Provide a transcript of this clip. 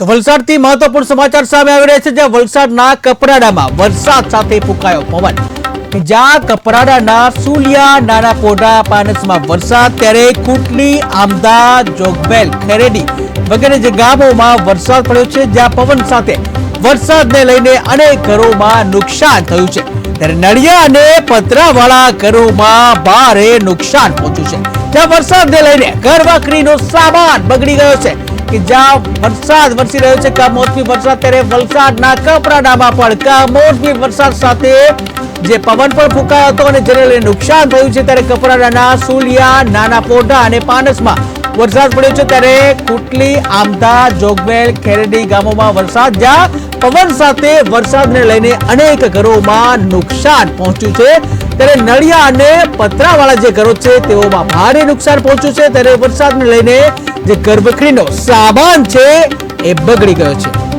તો વલસાડથી મહત્વપૂર્ણ સમાચાર સામે આવી રહ્યા છે, જ્યાં વલસાડના કપરાડામાં વરસાદ સાથે ફૂંકાયો પવન. જ્યાં કપરાડાના સુલિયા નાના પોડા પાનસમાં વરસાદ, ત્યારે કુટલી, આમદા, જોગબેલ, ખેરેડી વગેરે જે ગામોમાં વરસાદ પડ્યો છે, જ્યાં પવન સાથે વરસાદને લઈને અનેક ઘરોમાં નુકસાન થયું છે. ત્યારે નડિયા અને પતરાવાળા ઘરોમાં ભારે નુકસાન પહોંચ્યું છે. જ્યાં વરસાદને લઈને ઘર સામાન બગડી ગયો છે. કે જ્યાં વરસાદ વરસી રહ્યો છે, કમોસમી વરસાદ ત્યારે વલસાડના કપરાડામાં પણ કમોસમી વરસાદ સાથે જે પવન પણ ફૂંકાયો નુકસાન થયું છે, ત્યારે કપરાડાના સુલિયા, નાના પોઢા અને પાનસમાં વરસાદ પડ્યો છે ત્યારે કુટલી આમદા જોગવેલ, ખેરડી ગામોમાં વરસાદ, જ્યાં પવન સાથે વરસાદને લઈને અનેક ઘરોમાં નુકસાન પહોંચ્યું છે. ત્યારે નળિયા અને પતરાવાળા જે ઘરો છે, તેઓમાં ભારે નુકસાન પહોંચ્યું છે. ત્યારે વરસાદને લઈને જે ગર્ભખરીનો સામાન છે, એ બગડી ગયો છે.